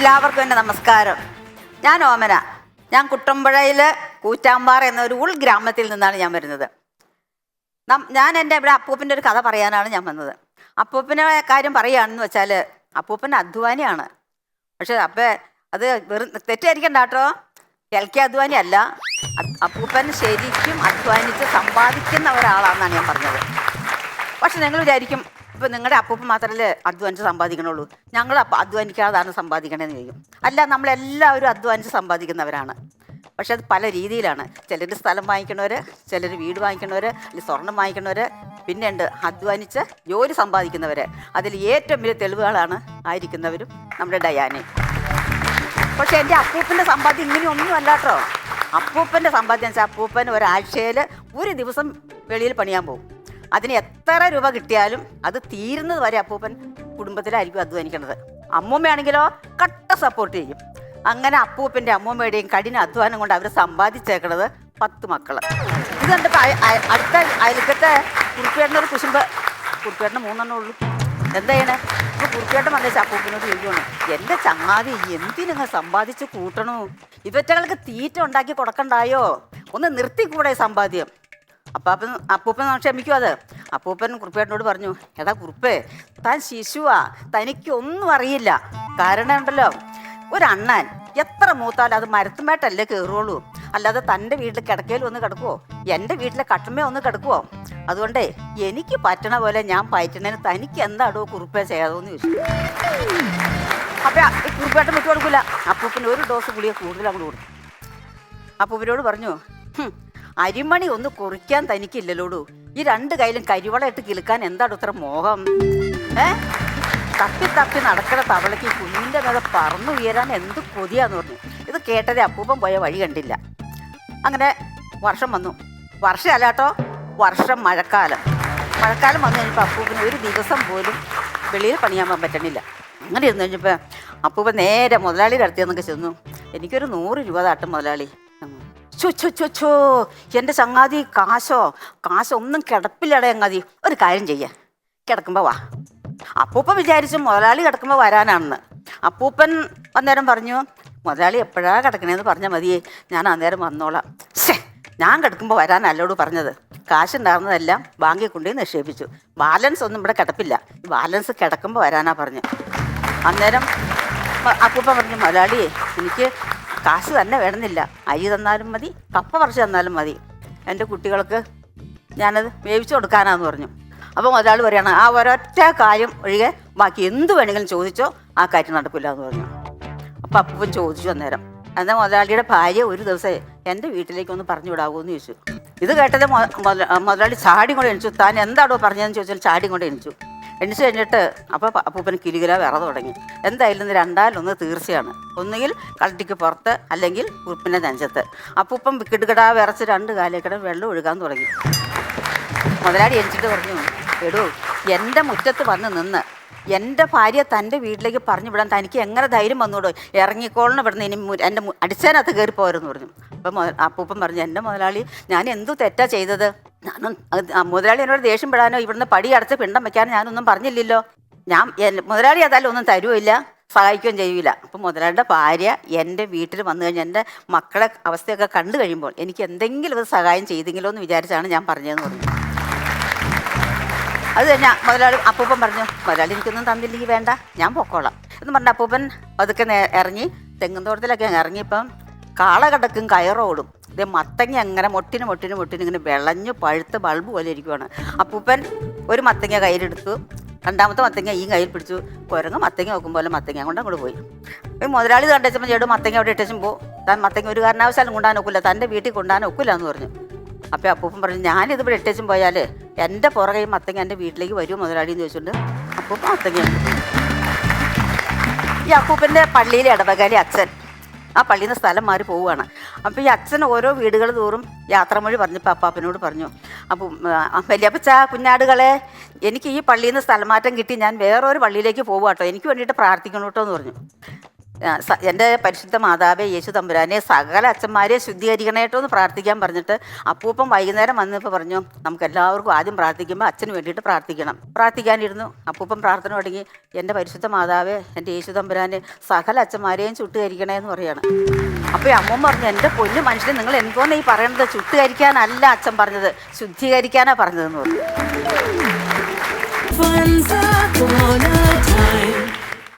എല്ലാവർക്കും എന്റെ നമസ്കാരം. ഞാൻ ഓമന. ഞാൻ കുട്ടമ്പുഴയിൽ കൂറ്റാമ്പാറ എന്ന ഒരു ഉൾഗ്രാമത്തിൽ നിന്നാണ് ഞാൻ വരുന്നത്. ഞാൻ എന്റെ ഇവിടെ അപ്പൂപ്പന്റെ ഒരു കഥ പറയാനാണ് ഞാൻ വന്നത്. അപ്പൂപ്പനെ കാര്യം പറയുകയാണെന്ന് വെച്ചാൽ അപ്പൂപ്പൻ അധ്വാനിയാണ് പക്ഷെ അപ്പേ അത് വെറും തെറ്റായിരിക്കണ്ട കേട്ടോ. എൽ കെ അധ്വാനി അല്ല അപ്പൂപ്പൻ ശരിക്കും അധ്വാനിച്ച് സമ്പാദിക്കുന്ന ഒരാളാണെന്നാണ് ഞാൻ പറഞ്ഞത്. പക്ഷെ നിങ്ങൾ വിചാരിക്കും ഇപ്പം നിങ്ങളുടെ അപ്പൂപ്പ് മാത്രമല്ലേ അധ്വാനിച്ച് സമ്പാദിക്കണുള്ളൂ. ഞങ്ങൾ അധ്വാനിക്കാതാണ് സമ്പാദിക്കണേന്ന് ചോദിക്കും. അല്ല നമ്മളെല്ലാവരും അധ്വാനിച്ച് സമ്പാദിക്കുന്നവരാണ്. പക്ഷെ അത് പല രീതിയിലാണ്. ചിലർ സ്ഥലം വാങ്ങിക്കണവർ ചിലർ വീട് വാങ്ങിക്കണവർ അല്ലെങ്കിൽ സ്വർണം വാങ്ങിക്കണവർ പിന്നെ ഉണ്ട് അധ്വാനിച്ച് ജോലി സമ്പാദിക്കുന്നവർ അതിൽ ഏറ്റവും വലിയ തെളിവുകളാണ് ആയിരിക്കുന്നവരും നമ്മുടെ ഡയാനി പക്ഷെ എന്റെ അപ്പൂപ്പന്റെ സമ്പാദ്യം ഇങ്ങനെയൊന്നും അല്ല കേട്ടോ അപ്പൂപ്പന്റെ സമ്പാദ്യം വെച്ചാൽ അപ്പൂപ്പൻ ഒരാഴ്ചയിൽ ഒരു ദിവസം വെളിയിൽ പണിയാൻ പോകും. അതിന് എത്ര രൂപ കിട്ടിയാലും അത് തീരുന്നത് വരെ അപ്പൂപ്പൻ കുടുംബത്തിലായിരിക്കും അധ്വാനിക്കുന്നത് അമ്മൂമ്മയാണെങ്കിലോ കട്ട സപ്പോർട്ട് ചെയ്യും. അങ്ങനെ അപ്പൂപ്പന്റെ അമ്മൂമ്മയുടെയും കഠിന അധ്വാനം കൊണ്ട് അവർ സമ്പാദിച്ചേക്കണത് പത്ത് മക്കൾ ഇത് കണ്ടപ്പോൾ അടുത്ത അയൽക്കത്തെ കുറുപ്പേട്ടനൊരു കുശുമ്പ്. കുറുപ്പേട്ടന് മൂന്നെണ്ണം ഉള്ളൂ. എന്താ ചെയ്യണേ? ഇപ്പൊ കുറുക്കേട്ടൻ വന്ന ചപ്പൂപ്പിനോട് ചോദിക്കണം എന്റെ ചങ്ങാതി എന്തിനങ്ങ് സമ്പാദിച്ച് കൂട്ടണു? ഇവറ്റകൾക്ക് തീറ്റ ഉണ്ടാക്കി കൊടുക്കണ്ടായോ? ഒന്ന് നിർത്തിക്കൂടെ സമ്പാദ്യം? അപ്പാപ്പൻ അപ്പൂപ്പൻ ക്ഷമിക്കും അത്. അപ്പൂപ്പൻ കുറുപ്പേട്ടനോട് പറഞ്ഞു എടാ കുറുപ്പേ താൻ ശിശുവാ തനിക്കൊന്നും അറിയില്ല. കാരണം ഉണ്ടല്ലോ ഒരണ്ണൻ എത്ര മൂത്താലും അത് മരത്തുമായിട്ടല്ലേ കയറുള്ളൂ അല്ലാതെ തന്റെ വീട്ടിൽ കിടക്കയിൽ ഒന്ന് കിടക്കുവോ? എന്റെ വീട്ടിലെ കട്ടമ്മ ഒന്ന് കിടക്കുവോ? അതുകൊണ്ടേ എനിക്ക് പറ്റണ പോലെ ഞാൻ പയറ്റണേന് തനിക്ക് എന്താടോ കുറുപ്പേ ചെയ്യാതോന്ന് ചോദിച്ചു. അപ്പൊ ഈ കുറുപ്പേട്ടൻ വിട്ടു കൊടുക്കില്ല അപ്പൂപ്പിന് ഒരു ഡോസ് ഗുളിക കൂടുതൽ അങ്ങോട്ട് കൊടുത്തു. അപ്പൂപ്പിനോട് പറഞ്ഞു "ഹും, അരിമണി ഒന്ന് കുറിക്കാൻ തനിക്കില്ലല്ലോടു. ഈ രണ്ട് കയ്യിലും കരിവള ഇട്ട് കിളുക്കാൻ എന്താണ് ഇത്ര മോഹം? ഏ? തപ്പി തപ്പി നടക്കണ തവളയ്ക്ക് കുഞ്ഞിന്റെ മേലെ പറന്നു ഉയരാൻ എന്ത് കൊതിയാന്ന് പറഞ്ഞു. ഇത് കേട്ടതേ അപ്പൂപ്പൻ പോയ വഴി കണ്ടില്ല. അങ്ങനെ വർഷം വന്നു. വർഷമല്ലാട്ടോ വർഷം മഴക്കാലം. മഴക്കാലം വന്നു കഴിഞ്ഞപ്പോൾ അപ്പൂപ്പന് ഒരു ദിവസം പോലും വെളിയിൽ പണിയാൻ പറ്റണില്ല. അങ്ങനെ ഇരുന്ന് കഴിഞ്ഞപ്പോൾ അപ്പൂപ്പൻ നേരെ മുതലാളിയുടെ അടുത്ത് നിന്നൊക്കെ ചെന്നു. എനിക്കൊരു നൂറ് രൂപ താട്ടും മുതലാളി. ചോ എന്റെ ചങ്ങാതി കാശോ കാശോ ഒന്നും കിടപ്പില്ലടേ ചങ്ങാതി. ഒരു കാര്യം ചെയ്യേ. കിടക്കുമ്പോൾ വാ. അപ്പൂപ്പൻ വിചാരിച്ചു മുതലാളി കിടക്കുമ്പോൾ വരാനാണെന്ന്. അപ്പൂപ്പൻ അന്നേരം പറഞ്ഞു മുതലാളി എപ്പോഴാ കിടക്കണേന്ന് പറഞ്ഞാൽ മതിയേ. ഞാൻ അന്നേരം വന്നോളാം. ശേ ഞാൻ കിടക്കുമ്പോൾ വരാനല്ലോട് പറഞ്ഞത്. കാശുണ്ടായിരുന്നതെല്ലാം ബാങ്കിൽ കൊണ്ടുപോയി നിക്ഷേപിച്ചു. ബാലൻസ് ഒന്നും ഇവിടെ കിടപ്പില്ല. ബാലൻസ് കിടക്കുമ്പോൾ വരാനാ പറഞ്ഞു. അന്നേരം അപ്പൂപ്പ പറഞ്ഞു മുതലാളിയെ എനിക്ക് കാശ് തന്നെ വേണമെന്നില്ല. അരി തന്നാലും മതി കപ്പ പറിച്ച് തന്നാലും മതി. എന്റെ കുട്ടികൾക്ക് ഞാനത് വേവിച്ചു കൊടുക്കാനാന്ന് പറഞ്ഞു. അപ്പം ഒരാൾ പറയണം ആ ഒരൊറ്റ കാര്യം ഒഴികെ ബാക്കി എന്ത് വേണമെങ്കിലും ചോദിച്ചോ ആ കാര്യം നടക്കില്ല എന്ന് പറഞ്ഞു. അപ്പം അപ്പം ചോദിച്ചു അന്നേരം. എന്നാൽ മുതലാളിയുടെ ഭാര്യ ഒരു ദിവസം എന്റെ വീട്ടിലേക്ക് ഒന്ന് പറഞ്ഞു വിടാവോ എന്ന് ചോദിച്ചു. ഇത് കേട്ടത് മുതലാളി ചാടി കൊണ്ട് എണിച്ചു. താൻ എന്താണോ പറഞ്ഞതെന്ന് ചോദിച്ചാൽ ചാടി കൊണ്ട് എണിച്ചു. എണിച്ചു കഴിഞ്ഞിട്ട് അപ്പോൾ അപ്പൂപ്പൻ കിലുകില വിറ തുടങ്ങി. എന്തായാലും ഇന്ന് രണ്ടാലൊന്ന് തീർച്ചയാണ്. ഒന്നുകിൽ കളട്ടിക്ക് പുറത്ത് അല്ലെങ്കിൽ ഉപ്പിന്റെ നെഞ്ചത്ത്. അപ്പൂപ്പൻ കിടുകിടാ വിറച്ച് രണ്ട് കാലേക്കിടെ വെള്ളം ഒഴുകാൻ തുടങ്ങി. മുതലാളി എണിച്ചിട്ട് പറഞ്ഞു എടൂ എന്റെ മുറ്റത്ത് വന്ന് നിന്ന്. എന്റെ ഭാര്യ തന്റെ വീട്ടിലേക്ക് പറഞ്ഞു വിടാൻ തനിക്ക് എങ്ങനെ ധൈര്യം വന്നൂടോ? ഇറങ്ങിക്കോളണം ഇവിടുന്ന് ഇനി എന്റെ അടിച്ചതിനകത്ത് കയറി പോരെന്ന് പറഞ്ഞു. അപ്പം അപ്പൂപ്പൻ പറഞ്ഞു എന്റെ മുതലാളി ഞാൻ എന്തു തെറ്റാ ചെയ്തത്? ഞാനും മുതലാളി എന്നോട് ദേഷ്യം പെടാനോ ഇവിടുന്ന് പടി അടച്ച് പിണ്ടം വെക്കാനോ ഞാനൊന്നും പറഞ്ഞില്ലല്ലോ. ഞാൻ മുതലാളി ഏതായാലും ഒന്നും തരുമില്ല സഹായിക്കുകയും ചെയ്യൂല. അപ്പം മുതലാളിയുടെ ഭാര്യ എന്റെ വീട്ടിൽ വന്നു കഴിഞ്ഞാൽ എന്റെ മക്കളെ അവസ്ഥയൊക്കെ കണ്ടു കഴിയുമ്പോൾ എനിക്ക് എന്തെങ്കിലും ഒരു സഹായം ചെയ്തെങ്കിലോ എന്ന് വിചാരിച്ചാണ് ഞാൻ പറഞ്ഞതെന്ന് പറഞ്ഞു. അത് കഴിഞ്ഞാൽ മുതലാളി അപ്പൂപ്പൻ പറഞ്ഞു മുതലാളി എനിക്കൊന്നും തന്നില്ലെങ്കിൽ വേണ്ട ഞാൻ പൊക്കോളാം. എന്ന് പറഞ്ഞ അപ്പൂപ്പൻ അതൊക്കെ ഇറങ്ങി തെങ്ങും തോട്ടത്തിലൊക്കെ ഇറങ്ങിയപ്പം കാള കിടക്കും കയറോടും ഇത് മത്തങ്ങ അങ്ങനെ മൊട്ടിന് മൊട്ടിന് മൊട്ടിന് ഇങ്ങനെ വിളഞ്ഞ് പഴുത്ത് ബൾബ് പോലെ ഇരിക്കുവാണ്. അപ്പൂപ്പൻ ഒരു മത്തങ്ങ കയ്യിലെടുത്തു. രണ്ടാമത്തെ മത്തങ്ങ ഈ കയ്യിൽ പിടിച്ചു. കുരങ്ങ് മത്തങ്ങ നോക്കും പോലെ മത്തങ്ങ കൊണ്ട് അങ്ങോട്ട് പോയി. ഈ മുതലാളി കണ്ടുവച്ചപ്പോൾ ചേട്ടു മത്തങ്ങ അവിടെ ഇട്ടച്ചും പോ. താൻ മത്തങ്ങ ഒരു കാരണവശാലും കൊണ്ടാൻ ഒക്കില്ല. തന്റെ വീട്ടിൽ കൊണ്ടാൻ ഒക്കില്ല എന്ന് പറഞ്ഞു. അപ്പോൾ അപ്പൂപ്പൻ പറഞ്ഞു ഞാനിത് ഇവിടെ ഇട്ടേച്ചും പോയാൽ എന്റെ പുറകെ മത്തങ്ങ എന്റെ വീട്ടിലേക്ക് വരും മുതലാളി? എന്ന് ചോദിച്ചുകൊണ്ട് അപ്പൂപ്പൻ മത്തങ്ങ. ഈ അപ്പൂപ്പന്റെ പള്ളിയിലെ ഇടവകാലി അച്ഛൻ ആ പള്ളിയിൽ നിന്ന് സ്ഥലം മാറി പോവുകയാണ്. അപ്പോൾ ഈ അച്ഛൻ ഓരോ വീടുകൾ തോറും യാത്രാമൊഴി പറഞ്ഞപ്പോൾ അപ്പാപ്പനോട് പറഞ്ഞു. അപ്പം വലിയപ്പച്ച കുഞ്ഞാടുകളെ എനിക്ക് ഈ പള്ളിയിൽ നിന്ന് സ്ഥലം മാറ്റം കിട്ടി ഞാൻ വേറൊരു പള്ളിയിലേക്ക് പോകുക കേട്ടോ എനിക്ക് വേണ്ടിയിട്ട് പ്രാർത്ഥിക്കണം കേട്ടോ എന്ന് പറഞ്ഞു. എന്റെ പരിശുദ്ധ മാതാവേ യേശു തമ്പുരാനെ സകല അച്ഛന്മാരെ ശുദ്ധീകരിക്കണേട്ടോ എന്ന് പ്രാർത്ഥിക്കാൻ പറഞ്ഞിട്ട് അപ്പൂപ്പം വൈകുന്നേരം വന്നപ്പോൾ പറഞ്ഞു നമുക്ക് എല്ലാവർക്കും ആദ്യം പ്രാർത്ഥിക്കുമ്പോൾ അച്ഛന് വേണ്ടിയിട്ട് പ്രാർത്ഥിക്കണം. പ്രാർത്ഥിക്കാനിരുന്നു. അപ്പൂപ്പം പ്രാർത്ഥന തുടങ്ങി. എന്റെ പരിശുദ്ധ മാതാവേ എന്റെ യേശു തമ്പുരാനെ സകല അച്ഛന്മാരെയും ചുട്ടുകരിക്കണേ എന്ന് പറയാണ്. അപ്പോൾ അമ്മ പറഞ്ഞു എന്റെ പൊന്നു മനുഷ്യനെ നിങ്ങൾ എന്തോന്ന് ഈ പറയണത്? ചുട്ടുകരിക്കാനല്ല അച്ഛൻ പറഞ്ഞത് ശുദ്ധീകരിക്കാനാണ് പറഞ്ഞതെന്ന് പറഞ്ഞു.